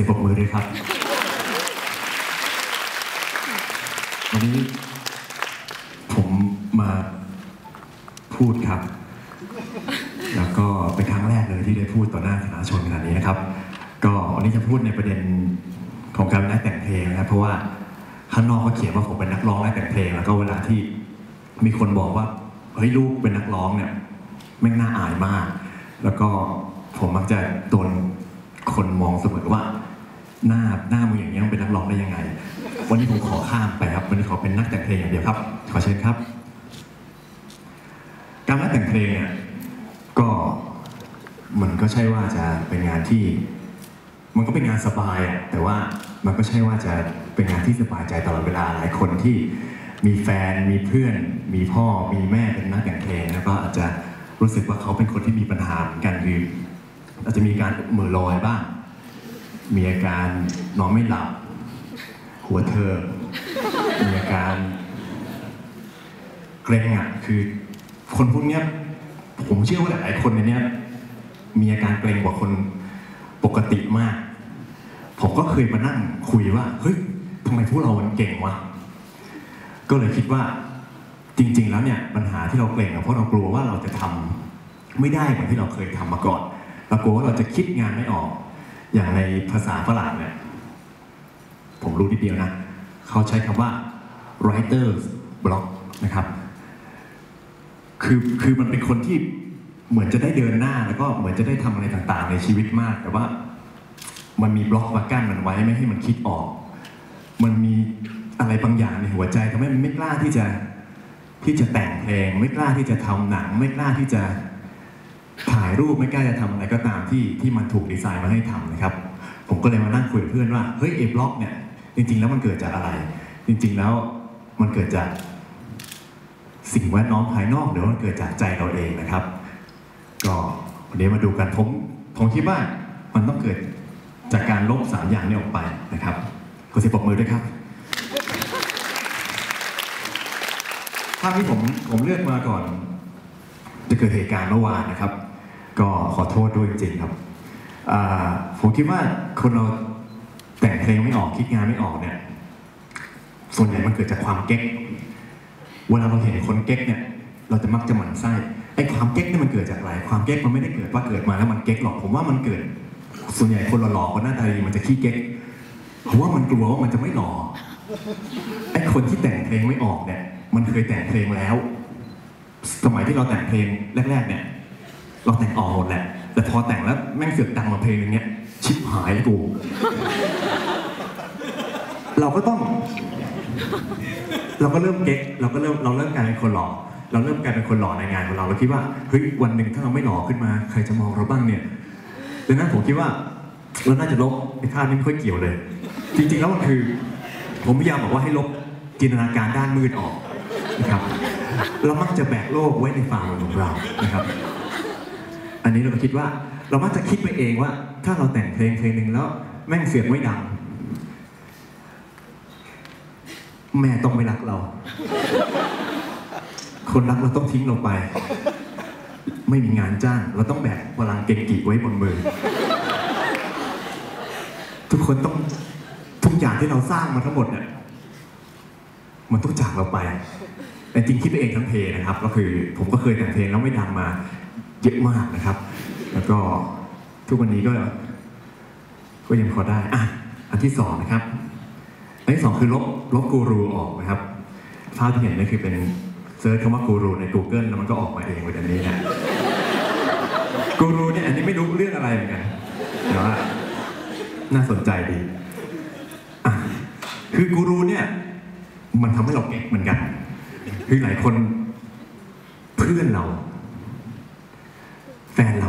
สียงปรบมือด้วยครับ วันนี้ผมมาพูดครับ แล้วก็เป็นครั้งแรกเลยที่ได้พูดต่อหน้าสาธารณชนขนาดนี้นะครับ ก็วันนี้จะพูดในประเด็นของการเป็นนักแต่งเพลงนะครับ เพราะว่าข้างนอกเขาเขียนว่าผมเป็นนักร้องนักแต่งเพลง แล้วก็เวลาที่มีคนบอกว่าเฮ้ยลูกเป็นนักร้องเนี่ยแม่งน่าอายมาก แล้วก็ผมมักจะโดนคนมองเสมอว่า หน้าหน้ามึงอย่างนี้ยมึงเป็นนักร้องได้ยังไง วันนี้ผมขอข้ามไปครับ วันนี้ขอเป็นนักแต่งเพลงอย่างเดียวครับ ขอเชิญครับ การนักแต่งเพลงเนี่ยก็มันก็ใช่ว่าจะเป็นงานที่ มันก็เป็นงานสบายอะแต่ว่ามันก็ใช่ว่าจะเป็นงานที่สบายใจตลอดเวลาหลายคนที่มีแฟนมีเพื่อน มีพ่อมีแม่เป็นนักแต่งเพลงแล้วก็อาจจะรู้สึกว่าเขาเป็นคนที่มีปัญหาเหมือนกันคืออาจจะมีการเหม่อลอยบ้าง มีอาการนอนไม่หลับ หัวเธอ มีอาการ เกรงอะคือ คนพวกเนี้ย ผมเชื่อว่าหลายคนในเนี้ย มีอาการเกรงกว่าคนปกติมาก ผมก็เคยมานั่งคุยว่า เฮ้ยทำไมพวกเรามันเก่งวะก็เลยคิดว่าจริง ๆ แล้วเนี่ยปัญหาที่เราเกรงเพราะเรากลัวว่าเราจะทำไม่ได้เหมือนที่เราเคยทำมาก่อนเรากลัวว่าเราจะคิดงานไม่ออก อย่างในภาษาฝรั่งเนี่ยผมรู้ทีเดียวนะ เขาใช้คำว่า writer's block นะครับ คือคือมันเป็นคนที่เหมือนจะได้เดินหน้าแล้วก็เหมือนจะได้ทำอะไรต่างๆ ในชีวิตมาก แต่ว่า มันมีบล็อกมากั้นมันไว้ไม่ให้มันคิดออก มันมีอะไรบางอย่างในหัวใจทำให้มันไม่กล้าที่จะที่จะแต่งเพลง ไม่กล้าที่จะทำหนัง ไม่กล้าที่จะ ถ่ายรูปไม่กล้าจะทำอะไรก็ตามที่ที่มันถูกดีไซน์มาให้ทำนะครับ ผมก็เลยมานั่งคุยกับเพื่อนว่าเฮ้ยเอบล็อกเนี่ยจริง ๆ แล้วมันเกิดจากอะไร จริง ๆ แล้วมันเกิดจากสิ่งแวดล้อมภายนอกหรือว่ามันเกิดจากใจเราเองนะครับ ก็วันนี้มาดูกันผมผมคิดว่ามันต้องเกิดจากการลบสามอย่างนี้ออกไปนะครับขอเสียงปรบมือด้วยครับภาพที่ผมผมเลือกมาก่อน จะเกิดเหตุการณ์เมื่อวานนะครับ ก็ขอโทษด้วยจริงๆครับผมคิดว่าคนเราแต่งเพลงไม่ออกคิดงานไม่ออกเนี่ย ส่วนใหญ่มันเกิดจากความเก๊ก เวลาเราเห็นคนเก๊กเนี่ย เราจะมักจะหมั่นไส้ไอ้ความเก๊กนี่มันเกิดจากอะไร ความเก๊กมันไม่ได้เกิดว่าเกิดมาแล้วมันเก๊กหรอกผมว่ามันเกิด ส่วนใหญ่คนหล่อๆคนหน้าตาดีมันจะขี้เก๊กเพราะว่ามันกลัวว่ามันจะไม่หล่อไอ้คนที่แต่งเพลงไม่ออกเนี่ย มันเคยแต่งเพลงแล้ว สมัยที่เราแต่งเพลงแรก ๆ เนี่ย เราแต่งออกหมดแหละ แต่พอแต่งแล้วแม่งเสือกดังมาเพลงนึงเนี้ย ชิบหายกู เราก็ต้อง เราก็เริ่มเก๊กเราก็เริ่มเราเริ่มกลายเป็นคนหล่อเราเริ่มกลายเป็นคนหล่อในงานของเราเราคิดว่าเฮ้ยวันหนึ่งถ้าเราไม่หล่อขึ้นมา ใครจะมองเราบ้างเนี่ยดังนั้นผมคิดว่าเราน่าจะลบไอ้ค่านี้ไม่ค่อยเกี่ยวเลย จริงๆแล้วมันคือ ผมพยายามบอกว่าให้ลบจินตนาการด้านมืดออกนะครับ เรามักจะแบกโลกไว้ในฝ่ามือของเรานะครับ อันนี้เราก็คิดว่าเรามักจะคิดไปเองว่า ถ้าเราแต่งเพลงเพลงหนึ่งแล้ว แม่งเสียงไม่ดัง แม่ต้องไม่รักเรา คนรักเราต้องทิ้งเราไป ไม่มีงานจ้าง เราต้องแบกพลังเก่งกีไว้บนมือ ทุกคนต้องทุกอย่างที่เราสร้างมาทั้งหมดเนี่ยมันต้องจากเราไป แต่จริงคิดไปเองทั้งเพลงนะครับ ก็คือ ผมก็เคยแต่งเพลงแล้วไม่ดังมา เยอะมากนะครับ แล้วก็ทุกวันนี้ก็ ก็ยังพอได้อะอันที่สองนะครับ อันที่สองคือลบลบกูรูออกนะครับภาพที่เห็นนี่คือเป็นเซิร์ชคำว่ากูรูใน Google แล้วมันก็ออกมาเองแบบนี้นะกูรูเนี่ยอันนี้ไม่รู้เรื่องอะไรเหมือนกันแต่ว่าน่าสนใจดี คือกูรูเนี่ย มันทำให้เราเก่งเหมือนกัน คือหลายคนเพื่อนเรา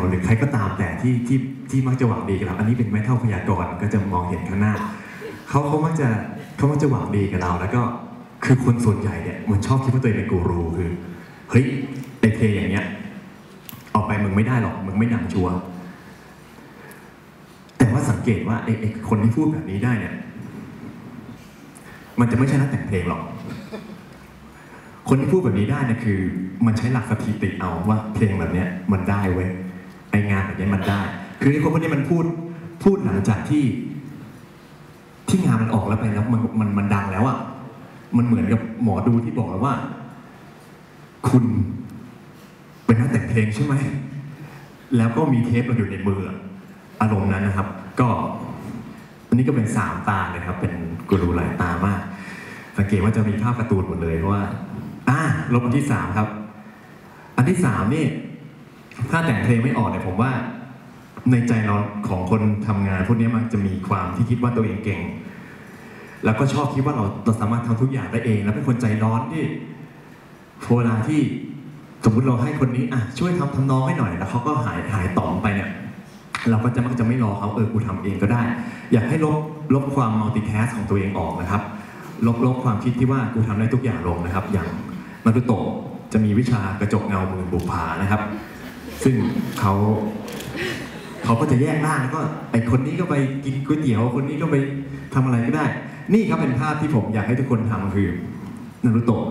เราหรือใครก็ตามแต่ที่ที่ที่มักจะหวังดีกับเราอันนี้เป็นแม่เท่าพยากรณ์ก็จะมองเห็นข้างหน้าเขาเขามักจะเขามักจะหวังดีกับเรา แล้วก็คือคนส่วนใหญ่เนี่ยมันชอบคิดว่าตัวเองเป็นกูรูคือเฮ้ยไอเพลงอย่างเงี้ยออกไปมึงไม่ได้หรอกมึงไม่ดังชัวร์แต่ว่าสังเกตว่าไอไอคนที่พูดแบบนี้ได้เนี่ย มันจะไม่ใช่นักแต่งเพลงหรอกคนที่พูดแบบนี้ได้เนี่ยคือ มันใช้หลักสถิติเอาว่าเพลงแบบเนี้ยมันได้เว้ย ไองานแบบนี้มันได้ คือไอคนพวกนี้มันพูดพูดหลังจากที่ที่งานมันออกแล้วไปแล้วมันมันมันดังแล้วอะมันเหมือนกับหมอดูที่บอกแล้วว่า คุณเป็นนักแต่งเพลงใช่ไหมแล้วก็มีเทปเราอยู่ในมืออารมณ์นั้นนะครับ ก็อันนี้ก็เป็นสามตาเลยครับ เป็นกูรูหลายตามาก สังเกตว่าจะมีภาพการ์ตูนหมดเลยเพราะว่า อ่าลบอันที่สามครับ อันที่สามนี่ ถ้าแต่งเพลงไม่ออกเนี่ยผมว่า ในใจเราของคนทำงานพวกนี้มันจะมีความที่คิดว่าตัวเองเก่ง แล้วก็ชอบคิดว่าเราเราสามารถทำทุกอย่างได้เอง แล้วเป็นคนใจร้อนที่เวลาที่สมมติเราให้คนนี้อะช่วยทำทำนองให้หน่อยแล้วเขาก็หายหายต่อมไปเนี่ยเราก็จะมักจะไม่รอเขาเออกูทำเองก็ได้ อยากให้ลบลบความมัลติแ s สของตัวเองออกนะครับ ลบลบความคิดที่ว่ากูทำได้ทุกอย่างลงนะครับ อย่างมารุโตะจะมีวิชากระจกเงามือบุพานะครับ ซึ่งเขาเขาก็จะแยกร่างแล้วก็ไอคนนี้ก็ไปกินก๋วยเตี๋ยวคนนี้ก็ไปทำอะไรก็ได้ นี่ครับเป็นภาพที่ผมอยากให้ทุกคนทำคือนารุโตะ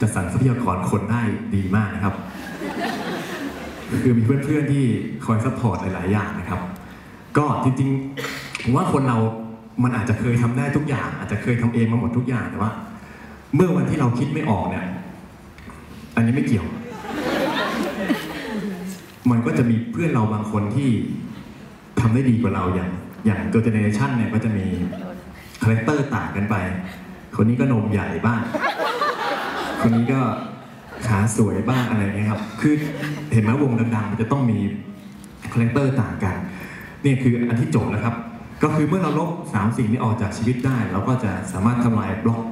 จะสั่งทรัพยากรคนได้ดีมากนะครับ คือมีเพื่อนๆที่คอยซัพพอร์ตหลายๆอย่างนะครับ ก็จริงๆผมว่าคนเรา มันอาจจะเคยทำได้ทุกอย่าง อาจจะเคยทำเองมาหมดทุกอย่างแต่ว่า เมื่อวันที่เราคิดไม่ออกเนี่ย อันนี้ไม่เกี่ยว มันก็จะมีเพื่อนเราบางคนที่ทำได้ดีกว่าเราอย่างอย่างตัวเจเนเรชันเนี่ยก็จะมีคาแรคเตอร์ต่างกันไป คนนี้ก็นมใหญ่บ้าง คนนี้ก็ขาสวยบ้างอะไรเงี้ยครับ คือเห็นไหมวงดังๆมันจะต้องมีคาแรคเตอร์ต่างกัน นี่คืออันที่จบแล้วครับ ก็คือเมื่อเราลบสามสิ่งนี้ออกจากชีวิตได้ เราก็จะสามารถทำลายบล็อก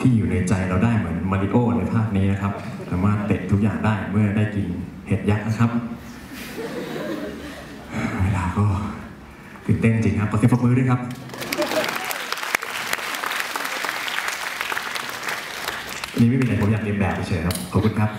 ที่อยู่ในใจเราได้เหมือนมาริโอในภาพนี้นะครับ สามารถเตะทุกอย่างได้เมื่อได้กินเห็ดยักษ์นะครับ เวลาก็ตื่นเต้นจริงครับขอเสียงปรบมือด้วยครับ นี่ไม่มีอะไรผมอยากเรียนแบบเฉยครับ ขอบคุณครับ